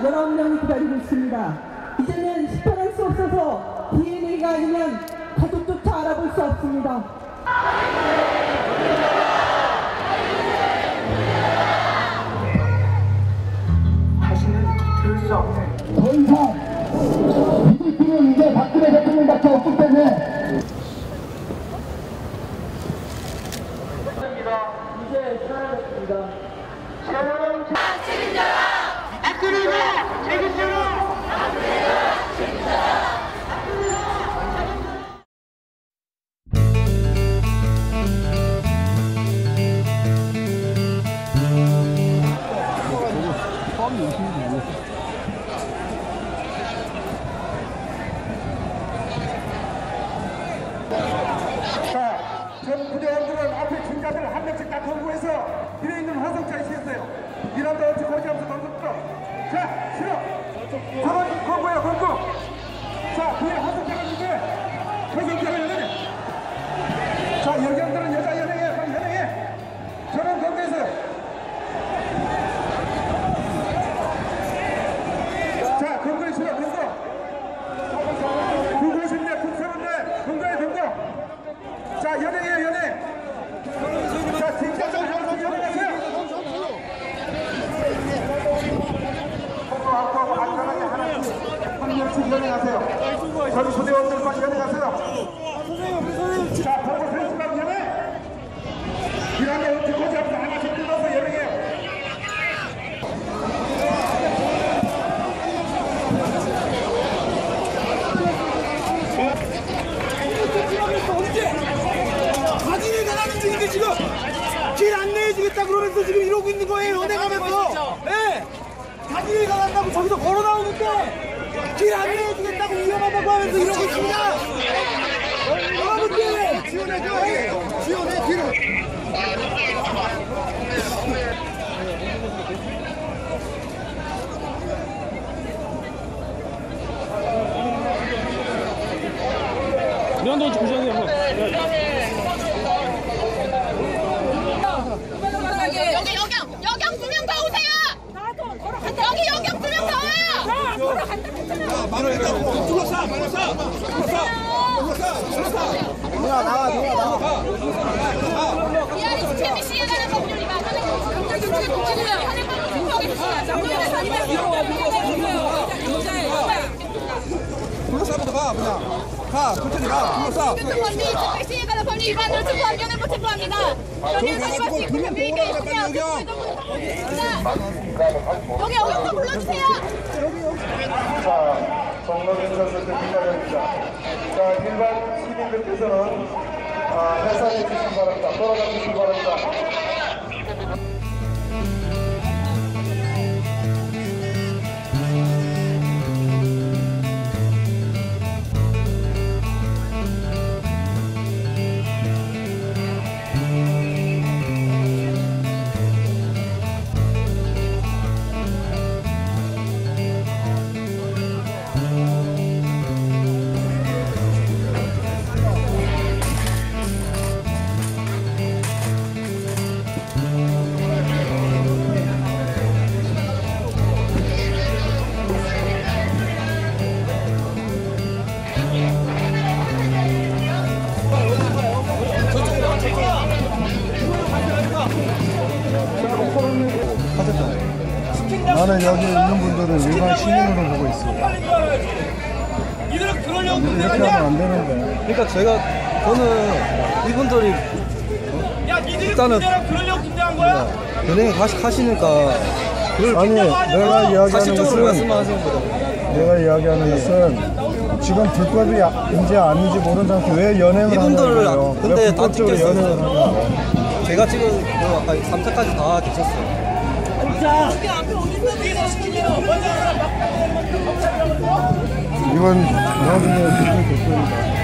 19명이 기다리고 있습니다. 이제는 시편할 수 없어서 DNA가 아니면 가족조차 알아볼 수 없습니다. 다시는 들을 수 없는 더 이상 필요는 이제 박근혜 대통령밖에 없기 때문에 이제 시작하겠습니다. 전 부대원들은 앞에 중자들을 한 명씩 다 건구해서 뒤에 있는 화성자에 시켰어요. 이란도 없이 거지하면서 던졌다. 자, 싫어. 건구야, 건구. 자, 저희 부대원들만 연예하세요. 자, 보고 프린스만 연예. 이란에 어떻게 고지 앞서 하나씩 뜯어서 연예해요. 사진을 나가는 중인데 지금 길 안 내주겠다 그러면서 지금 이러고 있는 거예요 은행 가면서 예 사진을 나간다고 저기서 걸어 나오는데 길안 내주겠다고 위험하다고 하면서 이러고 있습니다. 여러분들 지원해줘 지원해 뒤로 여기 여기 여경 여경 두 명 더 오세요. 여기 여경 두 명 더 여기 어경도 불러주세요. 자, 종로경찰서 대기자입니다 자, 일반 시민들께서는 아, 해산해 주시기 바랍니다. 돌아가 주시기 바랍니다. 나는 여기 있는 분들은 일반 시민으로 보고 있어 이들은 그러려고 이렇게 하면 안 되는데 그러니까 제가 저는 이분들이 일단은- 군대랑 그러려고 군대한 거야? 은행에 가시 하시니까 그걸 아니 내가 이야기하는 것은. 내가 이야기하는 것은 지금 불법이 아- 인지 아닌지 모르는 상태 왜 연행을 이분들을 하는 거예요? 근데 왜다 찍혔어요. 제가 지금 그 아까 3차까지 다 계셨어요. 이건 나중에 대표입니다